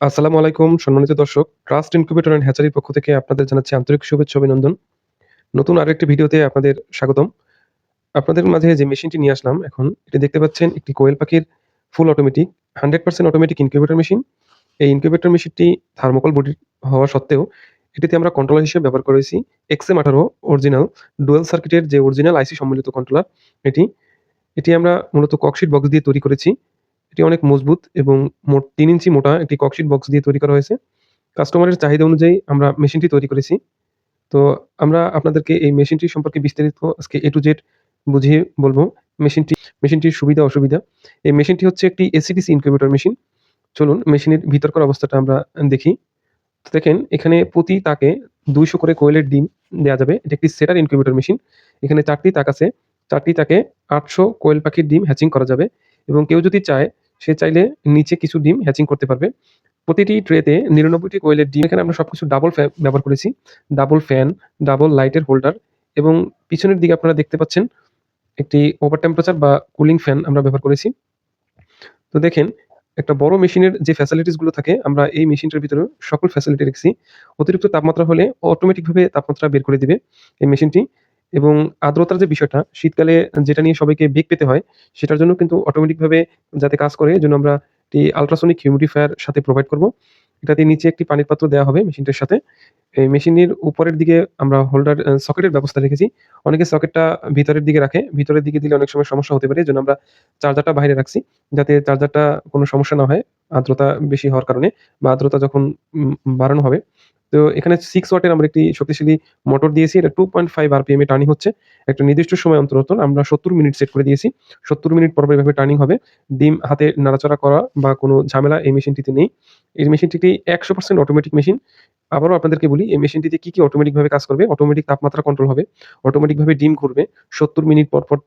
আসসালামু আলাইকুম, সম্মানিত দর্শক। ট্রাস্ট ইনকিউবেটর অ্যান্ড হ্যাচারির পক্ষ থেকে আপনাদের জানাচ্ছি আন্তরিক শুভেচ্ছা অভিনন্দন। নতুন আরও একটি ভিডিওতে আপনাদের স্বাগতম। আপনাদের মাঝে যে মেশিনটি নিয়ে আসলাম, এখন এটি দেখতে পাচ্ছেন একটি কোয়েল পাখির full automatic hundred percent automatic incubator machine এই ইনকিউবেটর মেশিনটি থার্মোকল বডি হওয়া সত্ত্বেও এটিতে আমরা কন্ট্রোলার হিসেবে ব্যবহার করেছি এক্সএম আঠারো অরিজিনাল ডুয়েল সার্কিটের যে অরিজিনাল আইসি সম্মিলিত কন্ট্রোলার এটি। এটি আমরা মূলত ককশিট বক্স দিয়ে তৈরি করেছি। এটি অনেক মজবুত এবং মোট তিন ইঞ্চি মোটা একটি ককশিট বক্স দিয়ে তৈরি করা হয়েছে। কাস্টমারের চাহিদা অনুযায়ী আমরা মেশিনটি তৈরি করেছি। তো আমরা আপনাদেরকে এই মেশিনটি সম্পর্কে বিস্তারিত আজকে এ টু জেড বুঝিয়ে বলব। মেশিনটি, মেশিনটির সুবিধা, অসুবিধা। এই মেশিনটি হচ্ছে একটি এসিডিসি ইনকিউবেটর মেশিন। চলুন মেশিনের ভিতরকার অবস্থাটা আমরা দেখি। তো দেখেন, এখানে প্রতি তাকে দুইশো করে কোয়েলের ডিম দেওয়া যাবে। এটা একটি সেটার ইনকিউবেটর মেশিন। এখানে চারটি তাক আছে। চারটি তাকে আটশো কোয়েল পাখির ডিম হ্যাচিং করা যাবে এবং কেউ যদি চায় সে চাইলে নিচে কিছু ডিম হ্যাচিং করতে পারবে। প্রতিটি ট্রেতে নিরানব্বইটি কোয়েলের ডিম, এখানে আমরা সবকিছু ডাবল ফ্যান ব্যবহার করেছি। ডাবল ফ্যান ডাবল লাইটের হোল্ডার এবং পিছনের দিকে আপনারা দেখতে পাচ্ছেন একটি ওভার টেম্পারেচার বা কুলিং ফ্যান আমরা ব্যবহার করেছি। তো দেখেন, একটা বড় মেশিনের যে ফ্যাসিলিটিসগুলো থাকে, আমরা এই মেশিনটার ভিতরে সকল ফ্যাসিলিটি রেখেছি। অতিরিক্ত তাপমাত্রা হলে অটোমেটিকভাবে তাপমাত্রা বের করে দিবে এই মেশিনটি। এবং আর্দ্রতার যে বিষয়টা, শীতকালে যেটা নিয়ে সবাইকে বেগ পেতে হয়, সেটার জন্য কিন্তু অটোমেটিকভাবে যাতে কাজ করে, এজন্য আমরা একটি আল্ট্রাসনিক হিউমিডিফায়ার সাথে প্রোভাইড করব। এটাতে নিচে একটি পানির পাত্র দেওয়া হবে মেশিনটার সাথে। এই মেশিনের উপরের দিকে আমরা হোল্ডার সকেটের ব্যবস্থা রেখেছি। অনেকে সকেটটা ভিতরের দিকে রাখে, ভিতরের দিকে দিলে অনেক সময় সমস্যা হতে পারে, এজন্য আমরা চার্জারটা বাইরে রাখছি, যাতে চার্জারটা কোনো সমস্যা না হয় আর্দ্রতা বেশি হওয়ার কারণে, বা আর্দ্রতা যখন বাড়ানো হবে তো এখানে সিক্স ওয়াটের আমরা একটি শক্তিশালী মোটর দিয়েছি। এটা টু পয়েন্ট ফাইভ আরপিএম এ টার্নিং হচ্ছে। একটা নির্দিষ্ট সময় অন্তর অন্তর আমরা সত্তর মিনিট সেট করে দিয়েছি। সত্তর মিনিট পর এভাবে টার্নিং হবে। ডিম হাতে নাড়াচাড়া করা বা কোনো ঝামেলা এই মেশিনটিতে নেই। এই মেশিনটি একশো পার্সেন্ট অটোমেটিক মেশিন আবারও আপনাদেরকে বলি, এই মেশিনটিতে কি কি অটোমেটিকভাবে কাজ করবে? অটোমেটিক তাপমাত্রা কন্ট্রোল হবে। অটোমেটিকভাবে ডিম ঘুরবে। সত্তর মিনিট পর পর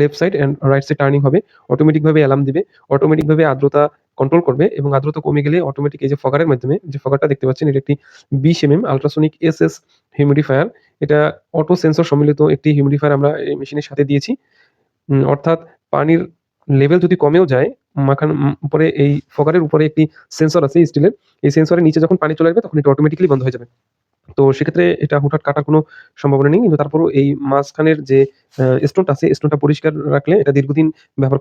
left side and right side turning হবে। অটোমেটিকভাবে অ্যালার্ম দিবে। অটোমেটিকভাবে আর্দ্রতা কন্ট্রোল করবে এবং আর্দ্রতা কমে গেলে অটোমেটিক এই যে ফগারের মাধ্যমে যে ফগারটা দেখতে পাচ্ছেন, এটা একটি বিশ M M ultrasonic S S humidifier এটা অটো সেন্সর সম্মিলিত একটি হিউমিডিফায়ার আমরা এই মেশিনের সাথে দিয়েছি। অর্থাৎ পানির লেভেল যদি কমেও যায়, মাখান উপরে এই ফগারের উপরে একটি সেন্সর আছে স্টিলের এই সেন্সরের নিচে যখন পানি চলে আসবে, তখন এটা অটোমেটিক্যালি বন্ধ হয়ে যাবে। তো সেক্ষেত্রে এটা হুটহাট কাটার কোনো সম্ভাবনা নেই, কিন্তু তারপরও এই মাঝখানের যে স্টোনটা আছে স্টোনটা পরিষ্কার রাখলে এটা দীর্ঘদিন ব্যবহার